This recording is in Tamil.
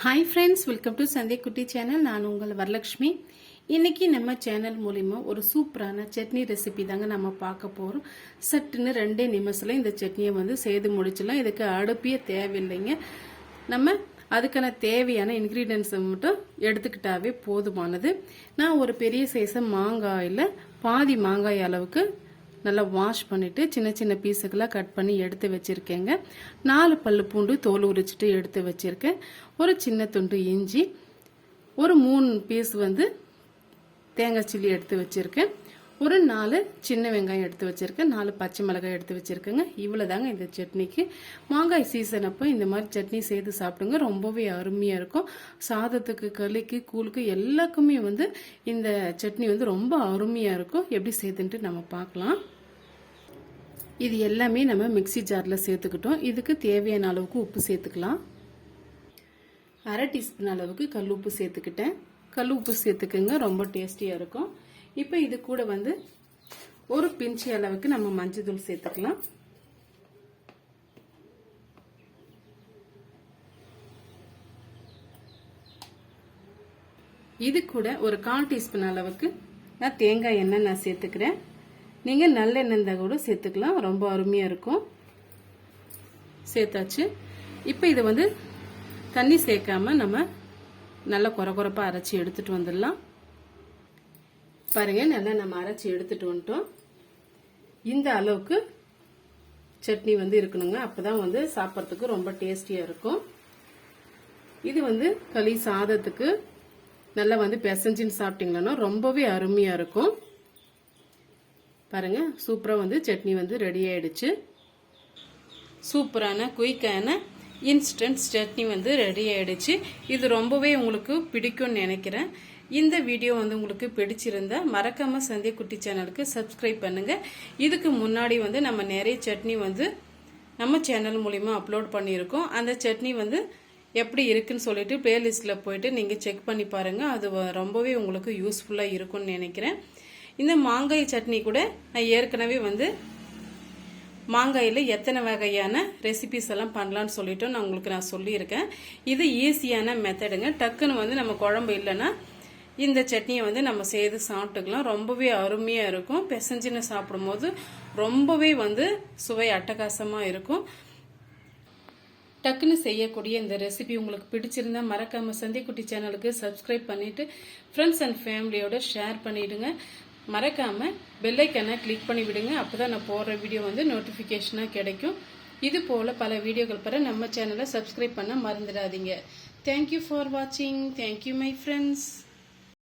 ஹாய் ஃப்ரெண்ட்ஸ் வெல்கம் டு சந்தை குட்டி சேனல் நான் உங்கள் வரலட்சுமி. இன்னைக்கு நம்ம சேனல் மூலிமா ஒரு சூப்பரான சட்னி ரெசிபி தாங்க நம்ம பார்க்க போகிறோம் சட்டுன்னு ரெண்டே நிமிஷத்தில் இந்த சட்னியை வந்து செய்து முடிச்சிடலாம். இதுக்கு அடுப்பே தேவையில்லைங்க. நம்ம அதுக்கான தேவையான இன்க்ரீடியன்ஸை மட்டும் எடுத்துக்கிட்டாவே போதுமானது. நான் ஒரு பெரிய சைஸை மாங்காயில் பாதி மாங்காய் அளவுக்கு நல்லா வாஷ் பண்ணிட்டு சின்ன சின்ன பீஸுக்கெல்லாம் கட் பண்ணி எடுத்து வச்சுருக்கேங்க. நாலு பல் பூண்டு தோல் உரிச்சிட்டு எடுத்து வச்சுருக்கேன். ஒரு சின்ன துண்டு இஞ்சி ஒரு மூணு பீஸ் வந்து தேங்காய் சில்லி எடுத்து வச்சுருக்கேன். ஒரு நாலு சின்ன வெங்காயம் எடுத்து வச்சுருக்கேன். நாலு பச்சை மிளகாய் எடுத்து வச்சுருக்கேங்க. இவ்வளோதாங்க இந்த சட்னிக்கு. மாங்காய் சீசன் அப்போ இந்த மாதிரி சட்னி செய்து சாப்பிடுங்க. ரொம்பவே அருமையாக இருக்கும். சாதத்துக்கு களிக்கு கூழுக்கு எல்லாருக்குமே வந்து இந்த சட்னி வந்து ரொம்ப அருமையாக இருக்கும். எப்படி செய்துன்ட்டு நம்ம பார்க்கலாம். இது எல்லாமே நம்ம மிக்ஸி ஜாரில் சேர்த்துக்கிட்டோம். இதுக்கு தேவையான அளவுக்கு உப்பு சேர்த்துக்கலாம். அரை டீஸ்பூன் அளவுக்கு கல் உப்பு சேர்த்துக்கிட்டேன். கல் உப்பு சேர்த்துக்குங்க ரொம்ப டேஸ்டியாக இருக்கும். இப்போ இது கூட வந்து ஒரு பிஞ்சு அளவுக்கு நம்ம மஞ்சள் தூள் சேர்த்துக்கலாம். இது கூட ஒரு கால் டீஸ்பூன் அளவுக்கு நான் தேங்காய் எண்ணெய் நான் சேர்த்துக்கிறேன். நீங்கள் நல்லெண்ணெய் இருந்தால் கூட சேர்த்துக்கலாம். ரொம்ப அருமையாக இருக்கும். சேர்த்தாச்சு. இப்போ இதை வந்து தண்ணி சேர்க்காம நம்ம நல்லா குறை குறைப்பாக அரைச்சி எடுத்துகிட்டு வந்துடலாம். பாருங்கள் நல்லா நம்ம அரைச்சி எடுத்துகிட்டு வந்துட்டோம். இந்த அளவுக்கு சட்னி வந்து இருக்கணுங்க. அப்பதான் வந்து சாப்பிட்றதுக்கு ரொம்ப டேஸ்டியாக இருக்கும். இது வந்து களி சாதத்துக்கு நல்லா வந்து பிசைஞ்சின்னு சாப்பிட்டீங்கன்னா ரொம்பவே அருமையாக இருக்கும். பாருங்கள் சூப்பராக வந்து சட்னி வந்து ரெடி ஆகிடுச்சு சூப்பரான குயிக்கான இன்ஸ்டன்ட் சட்னி வந்து ரெடி ஆகிடுச்சு இது ரொம்பவே உங்களுக்கு பிடிக்கும்னு நினைக்கிறேன். இந்த வீடியோ வந்து உங்களுக்கு பிடிச்சிருந்தா மறக்காமல் சந்திய குட்டி சேனலுக்கு சப்ஸ்கிரைப் பண்ணுங்கள் இதுக்கு முன்னாடி வந்து நம்ம நிறைய சட்னி வந்து நம்ம சேனல் மூலிமா அப்லோட் பண்ணியிருக்கோம். அந்த சட்னி வந்து எப்படி இருக்குன்னு சொல்லிட்டு பிளேலிஸ்ட்டில் போயிட்டு நீங்கள் செக் பண்ணி பாருங்கள் அது ரொம்பவே உங்களுக்கு யூஸ்ஃபுல்லாக இருக்கும்னு நினைக்கிறேன். இந்த மாங்காய் சட்னி கூட நான் ஏற்கனவே வந்து மாங்காயில் எத்தனை வகையான ரெசிபிஸ் எல்லாம் பண்ணலான்னு சொல்லிட்டு நான் உங்களுக்கு நான் சொல்லியிருக்கேன். இது ஈஸியான மெத்தடுங்க டக்குன்னு வந்து நம்ம குழம்பு இல்லைன்னா இந்த சட்னியை வந்து நம்ம செய்து சாப்பிட்டுக்கலாம். ரொம்பவே அருமையாக இருக்கும். பிசைஞ்சின்னு சாப்பிடும்போது ரொம்பவே வந்து சுவை அட்டகாசமாக இருக்கும். டக்குன்னு செய்யக்கூடிய இந்த ரெசிபி உங்களுக்கு பிடிச்சிருந்தா மறக்காம சந்திக்குட்டி சேனலுக்கு சப்ஸ்கிரைப் பண்ணிட்டு ஃப்ரெண்ட்ஸ் அண்ட் ஃபேமிலியோட ஷேர் பண்ணிடுங்க. மறக்காமல் பெல்லைக்கனை கிளிக் பண்ணி விடுங்க. அப்போ தான் நான் போடுற வீடியோ வந்து நோட்டிஃபிகேஷனாக கிடைக்கும். இது போல் பல வீடியோக்கள் பெற நம்ம சேனலை சப்ஸ்கிரைப் பண்ண மறந்துடாதீங்க. தேங்க்யூ ஃபார் வாட்சிங் தேங்க்யூ மை ஃப்ரெண்ட்ஸ்